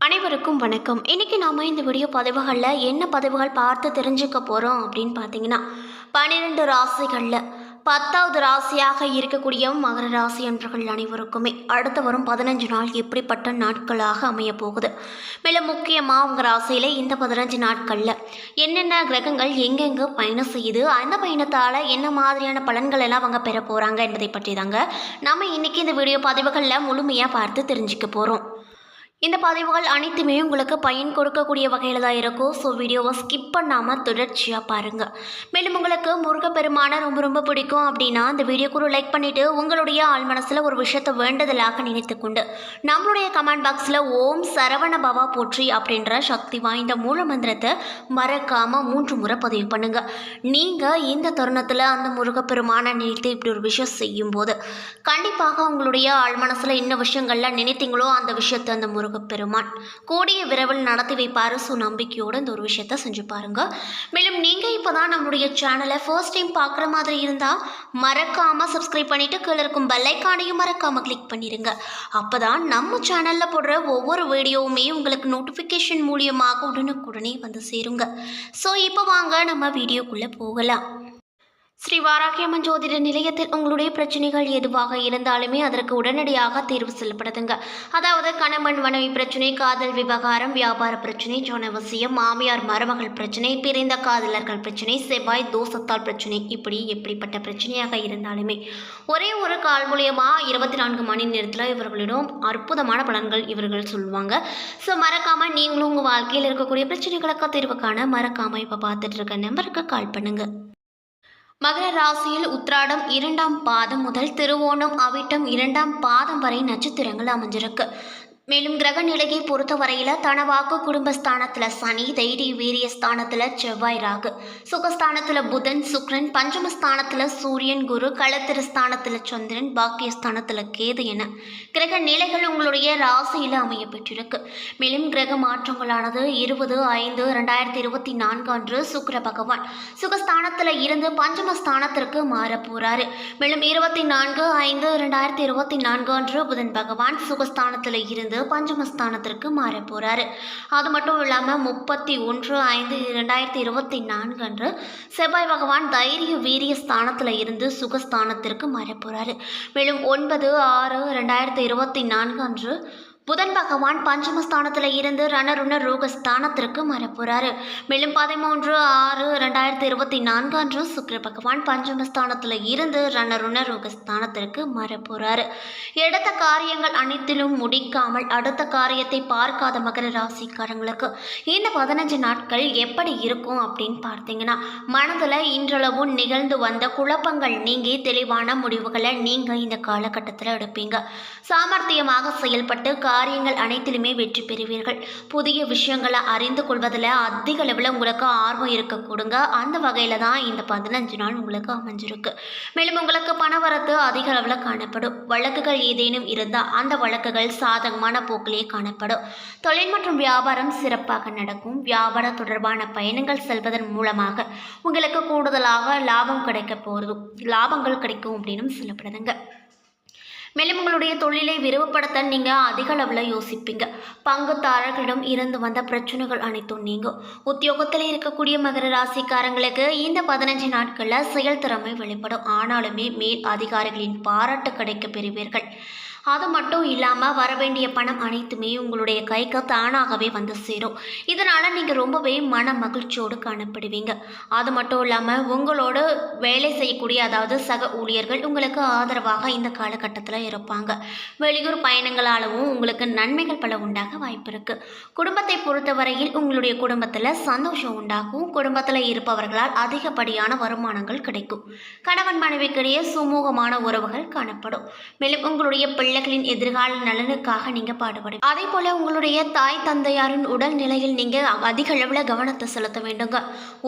அனைவருக்கும் வணக்கம். இன்றைக்கி நாம் இந்த வீடியோ பதிவுகளில் என்ன பதிவுகள் பார்த்து தெரிஞ்சுக்க போகிறோம் அப்படின்னு பார்த்தீங்கன்னா பன்னிரெண்டு ராசிகளில் பத்தாவது ராசியாக இருக்கக்கூடிய மகர ராசி என்றவர்கள் அனைவருக்குமே அடுத்து வரும் பதினஞ்சு நாள் எப்படிப்பட்ட நாட்களாக அமைய போகுது? மேலும் முக்கியமாக உங்கள் ராசியில் இந்த பதினஞ்சு நாட்களில் என்னென்ன கிரகங்கள் எங்கெங்கே பயணம் செய்யுது அந்த பயணத்தால் என்ன மாதிரியான பலன்கள் எல்லாம் அவங்க பெற போகிறாங்க என்பதை பற்றி தாங்க நம்ம இன்றைக்கி இந்த வீடியோ பதிவுகளில் முழுமையாக பார்த்து தெரிஞ்சுக்க போகிறோம் இந்த பதிவுகள் அனைத்துமே உங்களுக்கு பயன் கொடுக்கக்கூடிய வகையில் தான் இருக்கும். ஸோ வீடியோவை ஸ்கிப் பண்ணாமல் தொடர்ச்சியாக பாருங்கள் மேலும் உங்களுக்கு முருகப்பெருமானை ரொம்ப ரொம்ப பிடிக்கும் அப்படின்னா இந்த வீடியோக்கு ஒரு லைக் பண்ணிவிட்டு உங்களுடைய ஆள் மனசில் ஒரு விஷயத்தை வேண்டுதலாக நினைத்துக்கொண்டு நம்மளுடைய கமெண்ட் பாக்ஸில் ஓம் சரவண பவா போற்றி அப்படின்ற சக்தி வாய்ந்த மூல மந்திரத்தை மறக்காமல் மூன்று முறை பதிவு பண்ணுங்கள் நீங்கள் இந்த தருணத்தில் அந்த முருகப்பெருமானை நினைத்து இப்படி ஒரு விஷயம் செய்யும்போது கண்டிப்பாக உங்களுடைய ஆள் மனசில் என்ன விஷயங்கள்லாம் நினைத்தீங்களோ அந்த விஷயத்தை அந்த முருக முருகப்பெருமான் கூடிய விரைவில் நடத்தி வைப்பாரு ஸோ நம்பிக்கையோடு இந்த ஒரு விஷயத்த செஞ்சு பாருங்கள் மேலும் நீங்கள் இப்போ தான் நம்மளுடைய சேனலை ஃபர்ஸ்ட் டைம் பார்க்குற மாதிரி இருந்தால் மறக்காமல் சப்ஸ்கிரைப் பண்ணிவிட்டு கீழே இருக்கும் பெல்லைக்கானையும் மறக்காமல் கிளிக் பண்ணிடுங்க அப்போ தான் நம்ம சேனலில் போடுற ஒவ்வொரு வீடியோவுமே உங்களுக்கு நோட்டிஃபிகேஷன் மூலியமாக உடனுக்குடனே வந்து சேருங்க. ஸோ இப்போ வாங்க நம்ம வீடியோக்குள்ளே போகலாம். ஸ்ரீ வாராகியம்மன் ஜோதிட நிலையத்தில் உங்களுடைய பிரச்சனைகள் எதுவாக இருந்தாலுமே அதற்கு உடனடியாக தீர்வு செல்லப்படுதுங்க. அதாவது கணவன் மனைவி பிரச்சனை காதல் விவகாரம் வியாபார பிரச்சனை ஜனவசியம் மாமியார் மருமகள் பிரச்சனை பிரிந்த காதலர்கள் பிரச்சனை செவ்வாய் தோசத்தால் பிரச்சனை இப்படி எப்படிப்பட்ட பிரச்சனையாக இருந்தாலுமே. ஒரே ஒரு கால் மூலியமாக இருபத்தி நான்கு மணி நேரத்தில் இவர்களிடம் அற்புதமான பலன்கள் இவர்கள் சொல்லுவாங்க. ஸோ மறக்காமல் நீங்களும் உங்கள் வாழ்க்கையில் இருக்கக்கூடிய பிரச்சனைகளுக்கு தீர்வு காண மறக்காமல் இப்போ பார்த்துட்டு இருக்க நம்பருக்கு கால் பண்ணுங்கள் மகர ராசியில் உத்ராடம் இரண்டாம் பாதம் முதல் திருவோணம் அவிட்டம் இரண்டாம் பாதம் வரை நட்சத்திரங்கள் அமைஞ்சிருக்கு. மேலும் கிரக நிலையை பொறுத்தவரையில் தனவாக்கு குடும்பஸ்தானத்தில் சனி தைரிய வீரிய ஸ்தானத்தில் செவ்வாய் ராகு. சுகஸ்தானத்தில் புதன் சுக்ரன் பஞ்சமஸ்தானத்தில் சூரியன் குரு களத்திரஸ்தானத்தில் சந்திரன் பாக்கியஸ்தானத்துல கேது என கிரக நிலைகள் உங்களுடைய ராசியில் அமைய பெற்றிருக்கு. மேலும் கிரக மாற்றங்களானது இருபது ஐந்து ரெண்டாயிரத்தி இருபத்தி நான்கு அன்று சுக்கர பகவான் சுகஸ்தானத்தில் இருந்து பஞ்சமஸ்தானத்திற்கு மாற போறாரு. மேலும் இருபத்தி நான்கு ஐந்து ரெண்டாயிரத்தி இருபத்தி நான்கு அன்று புதன் பகவான் சுகஸ்தானத்தில் இருந்து பஞ்சமஸ்தானத்திற்கு மாற போறாரு. அது மட்டும் இல்லாமல் முப்பத்தி ஒன்று ஐந்து ரெண்டாயிரத்தி இருபத்தி நான்கு அன்று செவ்வாய் பகவான் தைரிய வீரிய ஸ்தானத்தில் இருந்து சுகஸ்தானத்திற்கு மாற போறாரு. மேலும் ஒன்பது ஆறு ரெண்டாயிரத்தி இருபத்தி நான்கு அன்று புதன் பகவான் பஞ்சமஸ்தானத்தில் இருந்து ரணருண ரோகஸ்தானத்திற்கு மறப்புறாரு மேலும் பதிமூன்று ஆறு ரெண்டாயிரத்தி இருபத்தி நான்கு அன்று சுக்கர பகவான் பஞ்சமஸ்தானத்தில் இருந்து ரணருண ரோகஸ்தானத்திற்கு மறப்புறாரு எடுத்த காரியங்கள் அனைத்திலும் முடிக்காமல் அடுத்த காரியத்தை பார்க்காத மகர ராசிக்காரங்களுக்கு இந்த பதினஞ்சு நாட்கள் எப்படி இருக்கும் அப்படின்னு பார்த்தீங்கன்னா மனதில் இன்றளவும் நிகழ்ந்து வந்த குழப்பங்கள் நீங்கி தெளிவான முடிவுகளை நீங்கள் இந்த காலகட்டத்தில் எடுப்பீங்க. சாமர்த்தியமாக செயல்பட்டு காரியங்கள் அனைத்திலுமே வெற்றி பெறுவீர்கள். புதிய விஷயங்களை அறிந்து கொள்வதில் அதிக அளவில் உங்களுக்கு ஆர்வம் இருக்க கொடுங்க அந்த வகையில் தான் இந்த பதினஞ்சு நாள் உங்களுக்கு அமைஞ்சிருக்கு. மேலும் உங்களுக்கு பணவரத்து அதிக அளவில் காணப்படும். வழக்குகள் ஏதேனும் இருந்தால் அந்த வழக்குகள் சாதகமான போக்கிலே காணப்படும். தொழில் மற்றும் வியாபாரம் சிறப்பாக நடக்கும். வியாபார தொடர்பான பயணங்கள் செல்வதன் மூலமாக உங்களுக்கு கூடுதலாக லாபம் கிடைக்க போகிறது லாபங்கள் கிடைக்கும் அப்படின்னு சொல்லப்படுதுங்க. மேலும் உங்களுடைய தொழிலை விரிவுபடுத்த நீங்கள் அதிக அளவில் யோசிப்பீங்க. பங்குதாரர்களிடம் இருந்து வந்த பிரச்சனைகள் அனைத்தும் நீங்கும். உத்தியோகத்தில் இருக்கக்கூடிய மகர ராசிக்காரங்களுக்கு இந்த பதினஞ்சு நாட்களில் செயல்திறமை வெளிப்படும். ஆனாலுமே மேல் அதிகாரிகளின் பாராட்டு கிடைக்க பெறுவீர்கள். அது மட்டும் இல்லாமல் வர வேண்டிய பணம் அனைத்துமே உங்களுடைய கைக்கு தானாகவே வந்து சேரும். இதனால் நீங்கள் ரொம்பவே மன மகிழ்ச்சியோடு காணப்படுவீங்க. அது மட்டும் இல்லாமல் உங்களோட வேலை செய்யக்கூடிய அதாவது சக ஊழியர்கள் உங்களுக்கு ஆதரவாக இந்த காலகட்டத்தில் இருப்பாங்க. வெளியூர் பயணங்களாலவும் உங்களுக்கு நன்மைகள் பல உண்டாக வாய்ப்பு இருக்குது குடும்பத்தை பொறுத்தவரையில் உங்களுடைய குடும்பத்தில் சந்தோஷம் உண்டாகும். குடும்பத்தில் இருப்பவர்களால் அதிகப்படியான வருமானங்கள் கிடைக்கும். கணவன் மனைவிக்கிடையே சுமூகமான உறவுகள் காணப்படும். மேலும் உங்களுடைய பிள்ளைகளின் எதிர்கால நலனுக்காக நீங்கள் பாடுபடும் அதே போல் உங்களுடைய தாய் தந்தையாரின் உடல் நிலையில் நீங்கள் அதிக அளவில் கவனத்தை செலுத்த வேண்டுங்க.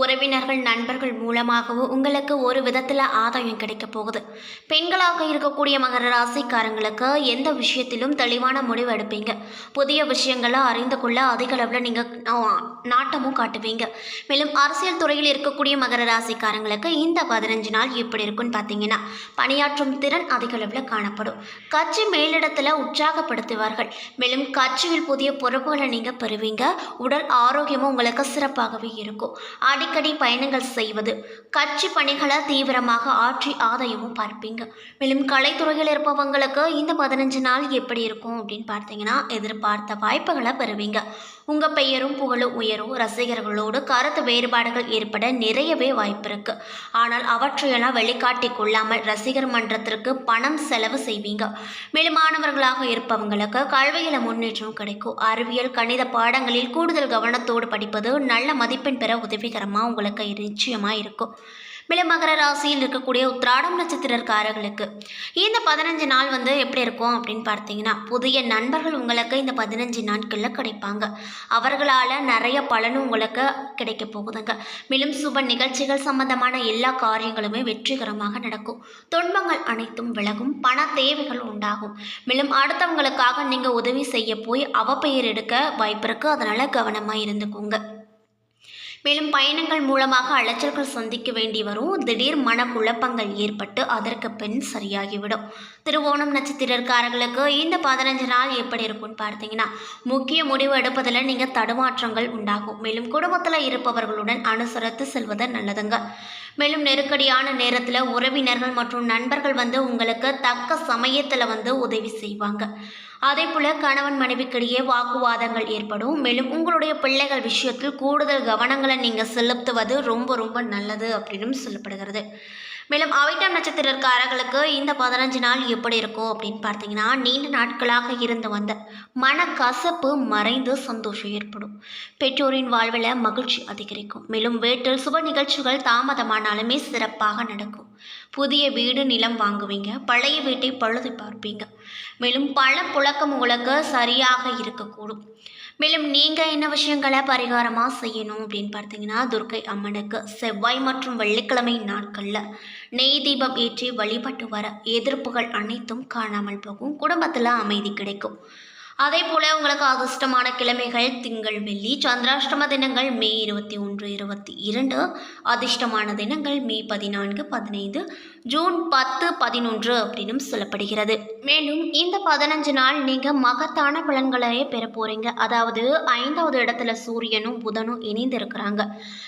உறவினர்கள் நண்பர்கள் மூலமாகவும் உங்களுக்கு ஒரு விதத்தில் ஆதாயம் கிடைக்க போகுது. பெண்களாக இருக்கக்கூடிய மகர ராசிக்காரங்களுக்கு எந்த விஷயத்திலும் தெளிவான முடிவு எடுப்பீங்க. புதிய விஷயங்களை அறிந்து கொள்ள அதிக அளவில் நீங்கள் நாட்டமும் காட்டுவீங்க. மேலும் அரசியல் துறையில் இருக்கக்கூடிய மகர ராசிக்காரங்களுக்கு இந்த பதினஞ்சு நாள் எப்படி இருக்குன்னு பார்த்தீங்கன்னா பணியாற்றும் திறன் அதிக அளவில் காணப்படும். கட்சி மேலிடத்தில் உற்சாகப்படுத்துவார்கள். மேலும் கட்சியில் புதிய பொறுப்புகளை நீங்கள் பெறுவீங்க. உடல் ஆரோக்கியமும் உங்களுக்கு சிறப்பாகவே இருக்கும். அடிக்கடி பயணங்கள் செய்வது கட்சி பணிகளை தீவிரமாக ஆற்றி ஆதாயமும் பார்ப்பீங்க. மேலும் கலைத்துறையில் இருப்பவங்களுக்கு இந்த பதினஞ்சு நாள் எப்படி இருக்கும் அப்படின்னு பார்த்தீங்கன்னா எதிர்பார்த்த வாய்ப்புகளை பெறுவீங்க. உங்கள் பெயரும் புகழும் உயரும். ரசிகர்களோடு கருத்து வேறுபாடுகள் ஏற்பட நிறையவே வாய்ப்பு இருக்கு. ஆனால் அவற்றையெல்லாம் வெளிக்காட்டி கொள்ளாமல் ரசிகர் மன்றத்திற்கு பணம் செலவு செய்வீங்க. மேலும் மாணவர்களாக இருப்பவங்களுக்கு கல்வியில் முன்னேற்றம் கிடைக்கும். அறிவியல் கணித பாடங்களில் கூடுதல் கவனத்தோடு படிப்பது நல்ல மதிப்பெண் பெற உதவிகரமாக உங்களுக்கு நிச்சயமாக இருக்கும். மேலும் மகர ராசியில் இருக்கக்கூடிய உத்திராடம் நட்சத்திரக்காரர்களுக்கு. இந்த பதினஞ்சு நாள் வந்து எப்படி இருக்கும் அப்படின்னு பார்த்தீங்கன்னா புதிய நண்பர்கள் உங்களுக்கு இந்த பதினஞ்சு நாட்களில் கிடைப்பாங்க. அவர்களால் நிறைய பலனும் உங்களுக்கு கிடைக்க போகுதுங்க. மேலும் சுப நிகழ்ச்சிகள் சம்பந்தமான எல்லா காரியங்களுமே வெற்றிகரமாக நடக்கும். துன்பங்கள் அனைத்தும் விலகும் பண தேவைகள் உண்டாகும். மேலும் அடுத்தவங்களுக்காக நீங்கள் உதவி செய்ய போய் அவப்பெயர் எடுக்க வாய்ப்பு இருக்குது அதனால் கவனமாக இருந்துக்கோங்க. மேலும் பயணங்கள் மூலமாக அலைச்சல்கள் சந்திக்க வேண்டி வரும். திடீர் மனக்குழப்பங்கள் ஏற்பட்டு அதற்கு பின் சரியாகிவிடும். திருவோணம் நட்சத்திரக்காரர்களுக்கு இந்த பதினஞ்சு நாள் எப்படி இருக்கும்னு பார்த்தீங்கன்னா முக்கிய முடிவு எடுப்பதில் நீங்கள் தடுமாற்றங்கள் உண்டாகும். மேலும் குடும்பத்தில் இருப்பவர்களுடன் அனுசரித்து செல்வது நல்லதுங்க. மேலும் நெருக்கடியான நேரத்தில் உறவினர்கள் மற்றும் நண்பர்கள் வந்து உங்களுக்கு தக்க சமயத்தில் வந்து உதவி செய்வாங்க. அதே போல் கணவன் மனைவிக்கிடையே வாக்குவாதங்கள் ஏற்படும். மேலும் உங்களுடைய பிள்ளைகள் விஷயத்தில் கூடுதல் கவனங்களை நீங்கள் செலுத்துவது ரொம்ப ரொம்ப நல்லது அப்படின்னு சொல்லப்படுகிறது. மேலும் அவைட்டம் நட்சத்திரக்காரர்களுக்கு இந்த பதினஞ்சு நாள் எப்படி இருக்கும் அப்படின்னு பார்த்தீங்கன்னா நீண்ட நாட்களாக இருந்து வந்த மனக்கசப்பு மறைந்து சந்தோஷம் ஏற்படும். பெற்றோரின் வாழ்வில் மகிழ்ச்சி அதிகரிக்கும். மேலும் வீட்டில் சுப நிகழ்ச்சிகள் தாமதமானாலுமே சிறப்பாக நடக்கும். புதிய வீடு நிலம் வாங்குவீங்க. பழைய வீட்டை பழுது பார்ப்பீங்க. மேலும் பல புழக்கம் உங்களுக்கு சரியாக இருக்கக்கூடும். மேலும் நீங்கள் என்ன விஷயங்களை பரிகாரமாக செய்யணும் அப்படின்னு பார்த்தீங்கன்னா துர்க்கை அம்மனுக்கு செவ்வாய் மற்றும் வெள்ளிக்கிழமை நாட்களில் நெய் தீபம் ஏற்றி வழிபட்டு வர எதிர்ப்புகள் அனைத்தும் காணாமல் போகும். குடும்பத்தில் அமைதி கிடைக்கும். அதே போல் உங்களுக்கு அதிர்ஷ்டமான கிழமைகள் திங்கள் வெள்ளி சந்திராஷ்டம தினங்கள் மே இருபத்தி ஒன்று இருபத்தி இரண்டு அதிர்ஷ்டமான தினங்கள் மே பதினான்கு பதினைந்து ஜூன் பத்து பதினொன்று அப்படின்னு சொல்லப்படுகிறது. மேலும் இந்த பதினஞ்சு நாள் நீங்கள் மகத்தான பலன்களையே பெற போகிறீங்க அதாவது ஐந்தாவது இடத்துல சூரியனும் புதனும் இணைந்து இருக்கிறாங்க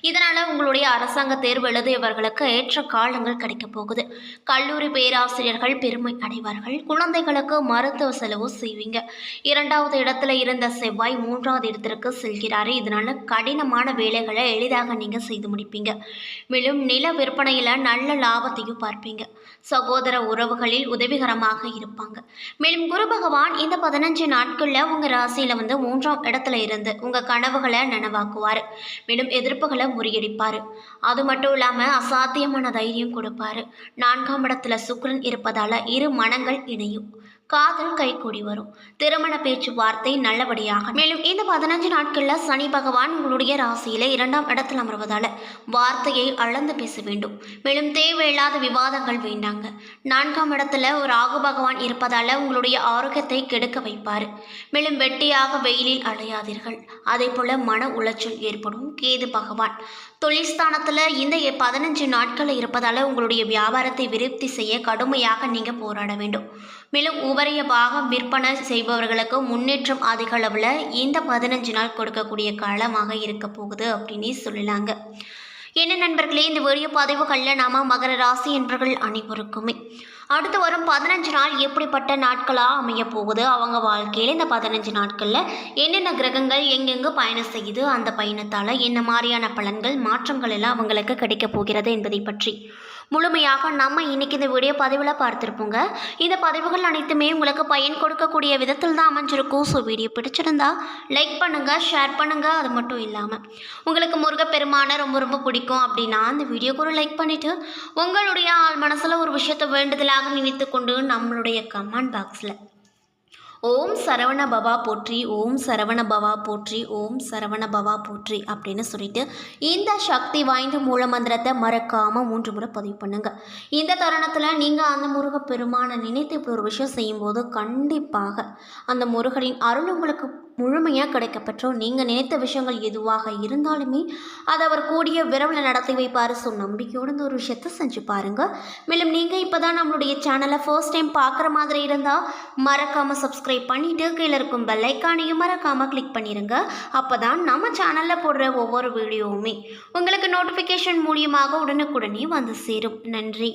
இதனால் உங்களுடைய அரசாங்க தேர்வு எழுதியவர்களுக்கு ஏற்ற காலங்கள் கிடைக்க போகுது. கல்லூரி பேராசிரியர்கள் பெருமை அடைவார்கள். குழந்தைகளுக்கு மருத்துவ செலவு செய்வீங்க. இரண்டாவது இடத்துல இருந்த செவ்வாய் மூன்றாவது இடத்திற்கு செல்கிறாரு. இதனால கடினமான வேலைகளை எளிதாக நீங்கள் செய்து முடிப்பீங்க. மேலும் நில விற்பனையில் நல்ல லாபத்தையும் பார்ப்பீங்க. சகோதர உறவுகளில் உதவிகரமாக இருப்பாங்க. மேலும் குரு பகவான் இந்த பதினஞ்சு நாட்களில் உங்கள் ராசியில் வந்து மூன்றாம் இடத்துல இருந்து உங்கள் கனவுகளை நனவாக்குவார். மேலும் எதிர்ப்புகளை முறியடிப்பார். அது மட்டும் இல்லாமல் அசாத்தியமான தைரியம் கொடுப்பாரு. நான்காம் இடத்துல சுக்ரன் இருப்பதால் இரு மனங்கள் இணையும். காதல் கைகூடி வரும். திருமண பேச்சுவார்த்தை நல்லபடியாக மேலும் இந்த பதினஞ்சு நாட்களில் சனி பகவான் உங்களுடைய ராசியில இரண்டாம் இடத்தில் அமர்வதால வார்த்தையை அளந்து பேச வேண்டும். மேலும் தேவையில்லாத விவாதங்கள் வேண்டாங்க. நான்காம் இடத்துல ஒரு ராகு பகவான் இருப்பதால உங்களுடைய ஆரோக்கியத்தை கெடுக்க வைப்பார். மேலும் வெட்டியாக வெயிலில் அலையாதீர்கள். அதே போல மன உளைச்சல் ஏற்படும். கேது பகவான் தொழில்ஸ்தானத்தில் இந்த பதினஞ்சு நாட்கள் இருப்பதால் உங்களுடைய வியாபாரத்தை விருப்தி செய்ய கடுமையாக நீங்கள் போராட வேண்டும். மேலும் உபரிய பாகம் விற்பனை செய்பவர்களுக்கு முன்னேற்றம் அதிக அளவில் இந்த பதினஞ்சு நாள் கொடுக்கக்கூடிய காலமாக இருக்க போகுது அப்படின்னு சொல்லலாங்க என்ன நண்பர்களே இந்த வீடியோ பதிவுகளில் நாம மகர ராசி என்பவர்கள் அனைவருக்குமே. அடுத்து வரும் பதினஞ்சு நாள் எப்படிப்பட்ட நாட்களாக அமைய போகுது? அவங்க வாழ்க்கையில் இந்த பதினஞ்சு நாட்களில் என்னென்ன கிரகங்கள் எங்கெங்கு பயணம் செய்யுது? அந்த பயணத்தால் என்ன மாதிரியான பலன்கள் மாற்றங்கள் எல்லாம் அவங்களுக்கு கிடைக்க போகிறது என்பதை பற்றி. முழுமையாக நம்ம இன்னைக்கு இந்த வீடியோ பதிவில் பார்த்துருப்போங்க. இந்த பதிவுகள் அனைத்துமே உங்களுக்கு பயன் கொடுக்கக்கூடிய விதத்தில் தான் அமைஞ்சிருக்கும். ஸோ வீடியோ பிடிச்சிருந்தா லைக் பண்ணுங்கள் ஷேர் பண்ணுங்கள் அது மட்டும் இல்லாமல் உங்களுக்கு முருகப்பெருமானை ரொம்ப ரொம்ப பிடிக்கும் அப்படின்னா அந்த வீடியோக்கு ஒரு லைக் பண்ணிவிட்டு உங்களுடைய ஆள் மனசில் ஒரு விஷயத்தை வேண்டுதலாக நினைத்து கொண்டு நம்மளுடைய கமெண்ட் பாக்ஸில் ஓம் சரவண பவா போற்றி ஓம் சரவண பவா போற்றி ஓம் சரவண பவா போற்றி அப்படின்னு சொல்லிட்டு இந்த சக்தி வாய்ந்த மூல மந்திரத்தை மறக்காமல் மூன்று முறை பதிவு பண்ணுங்க. இந்த தருணத்தில் நீங்கள் அந்த முருக பெருமானை நினைத்து இப்படி ஒரு விஷயம் செய்யும்போது கண்டிப்பாக அந்த முருகனின் அருள் உங்களுக்கு முழுமையாக கிடைக்கப்பெற்றோம். நீங்கள் நினைத்த விஷயங்கள் எதுவாக இருந்தாலுமே அதை அவர் கூடிய விரைவில் நடத்தி வைப்பார். ஸோ நம்பிக்கையோடு இந்த ஒரு விஷயத்தை செஞ்சு பாருங்கள் மேலும் நீங்கள் இப்போ தான் நம்மளுடைய சேனலை ஃபர்ஸ்ட் டைம் பார்க்குற மாதிரி இருந்தால் மறக்காமல் சப்ஸ்கிரைப் பண்ணிவிட்டு கீழே இருக்கும் பெல்லைக்கானையும் மறக்காமல் கிளிக் பண்ணிடுங்க அப்போ தான் நம்ம சேனலில் போடுற ஒவ்வொரு வீடியோவுமே உங்களுக்கு நோட்டிஃபிகேஷன் மூலியமாக உடனுக்குடனே வந்து சேரும். நன்றி.